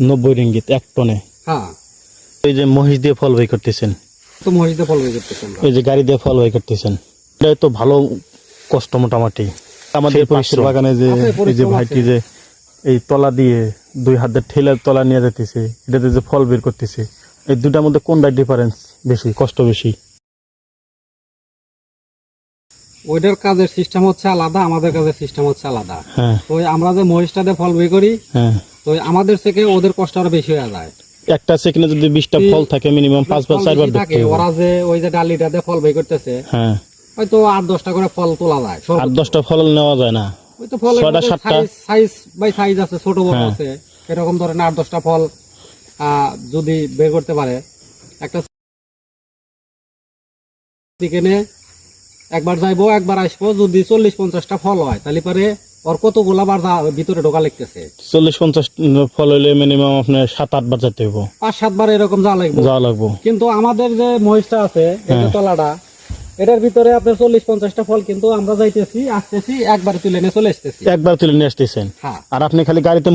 নব্বই রিঙ্গিত এক টনে। হ্যাঁ। এই যে মহিষ দিয়ে ফল বাই করতেছেন। তো মহিষতে ফল বের করতেছি আমরা। এই যে গাড়ি দিয়ে ফল বাই করতেছেন। এটা তো ভালো কষ্ট মোটামুটি। আমাদের পাশের বাগানে যে এই যে ভাইটি যে এই তলা দিয়ে দুই ঠেলা তলা নিয়ে যেতেছে এটাতে যে ফল বের করতেছে এই দুটার মধ্যে কোনটা ডিফারেন্স বেশি কষ্ট বেশি? ওইটার কাজের সিস্টেম হচ্ছে আলাদা আমাদের কাজের সিস্টেম হচ্ছে আলাদা। হ্যাঁ। ওই আমরা যে মহিষটাতে ফল বের করি হ্যাঁ। তো আমাদের থেকে ওদের কষ্ট আরও বেশি হয়ে যায় একটা সেকেন্ডে যদি বিশটা ফল থাকে মিনিমাম পাঁচ বার ফল চারবার থাকে ওরা যে ওই যে ডালিটাতে ফল বের করতেছে হ্যাঁ হয়তো আট দশটা করে ফল তোলা যায় সর্বোচ্চ। দশটা ফল নেওয়া যায় না ওই তো ফলের ছয়টা, সাতটা। সাইজ বাই সাইজ আছে ছোট বড় হ্যাঁ। আছে এরকম ধরেন আট দশটা ফল আহ, যদি বের করতে পারে একটা চিকেনে একবার যাইবো একবার আসব যদি চল্লিশ পঞ্চাশটা ফল হয় তাহলে পরে ওর কতগুলা বার যা- ভিতরে ঢোকা লাগতেছে? চল্লিশ পঞ্চাশ ফল হইলে মিনিমাম আপনার সাত আট বার যেতে হইব। পাঁচ সাতবার এরকম যা লাগবে। যাওয়া লাগবো। কিন্তু আমাদের যে মহিষটা আছে যে হ্যাঁ। তলাটা এটার ভিতরে আপনার চল্লিশ পঞ্চাশটা ফল কিন্তু আমরা যাইতেছি আসতেছি একবার তুলে নিয়ে চলে আসতেছি। একবার তুলে নিয়ে আসতেছেন। হ্যাঁ। আর আপনি খালি গাড়িতে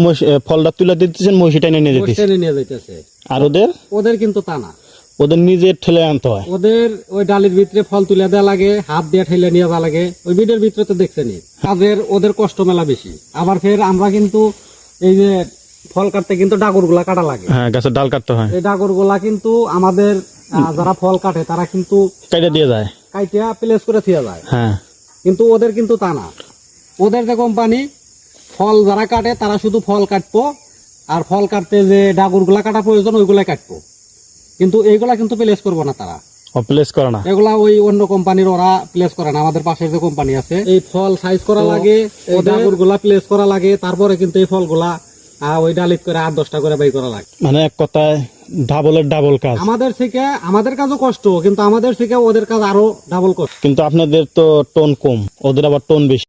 ফলটা তুলে দিতেছেন মহিষটা নিয়ে যেতেছেন নিয়ে যাইতেছে। আর ওদের? ওদের কিন্তু তা না। ওদের নিজের ঠেলে আনতে হয়। ওদের ওই ডালির ভিতরে ফল তুলে দেওয়া লাগে হাত দিয়ে ঠেলে নিয়ে যাওয়া লাগে। ওই ভিডিওর ভিতরে তো দেখছেনি কাজের ওদের কষ্ট মেলা বেশি। আবার ফের আমরা কিন্তু এই যে ফল কাটতে কিন্তু ডাগরগুলা কাটা লাগে। হ্যাঁ গাছের ডাল কাটতে হয়। এই ডাগরগুলা কিন্তু আমাদের যারা ফল কাটে তারা কিন্তু কাইটা দিয়ে যায়। কাইটিয়া প্লেস করে থিয়া যায়। হ্যাঁ। কিন্তু ওদের কিন্তু তা না। ওদের যে কোম্পানি ফল যারা কাটে তারা শুধু ফল কাটবো আর ফল কাটতে যে ডাগরগুলা কাটা প্রয়োজন ওইগুলা কাটবো। কিন্তু এইগুলা কিন্তু প্লেস করব না তারা। প্লেস করে না? এগুলা ওই অন্য কোম্পানির ওরা প্লেস করে না আমাদের পাশের যে কোম্পানি আছে এই ফল সাইজ করা লাগে এই ডাগুরগুলা প্লেস করা লাগে তারপরে কিন্তু এই ফলগুলা ওই ডালিত করে আট দশটা করে বাই করা লাগে। মানে এক কথায় ডাবলের ডাবল কাজ। আমাদের থেকে আমাদের কাজও কষ্ট কিন্তু আমাদের থেকে ওদের কাজ আরও ডাবল কষ্ট। কিন্তু আপনাদের তো টোন কম ওদের আবার টোন বেশি।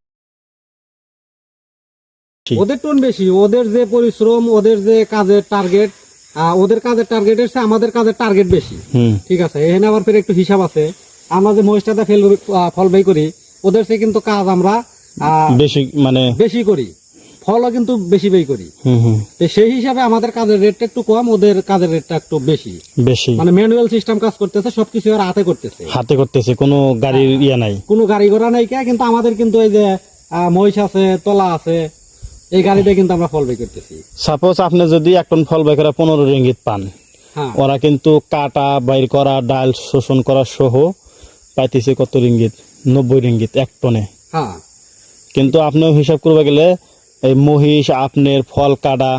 ওদের টোন বেশি ওদের যে পরিশ্রম ওদের যে কাজের টার্গেট ওদের কাজের টার্গেটের চেয়ে আমাদের কাজের টার্গেট বেশি। ঠিক আছে এখানে আবার ফের একটু হিসাব আছে। আমরা যে মহিষটাতে ফেল ফল বাই করি ওদের চেয়ে কিন্তু কাজ আমরা বেশি মানে বেশি করি। ফলও কিন্তু বেশি বেই করি। সেই হিসাবে আমাদের কাজের রেটটা একটু কম ওদের কাজের রেটটা একটু বেশি। বেশি। মানে ম্যানুয়াল সিস্টেম কাজ করতেছে সবকিছু ওরা হাতে করতেছে। হাতে করতেছে কোনো গাড়ি ইয়ে নাই। কোনো গাড়ি ঘোড়া নাই কে কিন্তু আমাদের কিন্তু এই যে মহিষ আছে তলা আছে এই গাড়িতে কিন্তু আমরা ফল বাই করতেছি। সাপোজ আপনি যদি এক টন ফল করে পনেরো রিঙ্গিত পান হ্যাঁ। ওরা কিন্তু কাটা বাইর করা ডাল শোষণ করা সহ পাইতেছে কত রিঙ্গিত নব্বই রিঙ্গিত এক টনে। হ্যাঁ। কিন্তু আপনিও হিসাব করবে গেলে এই মহিষ আপনার ফল কাটা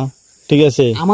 ঠিক আছে? আমার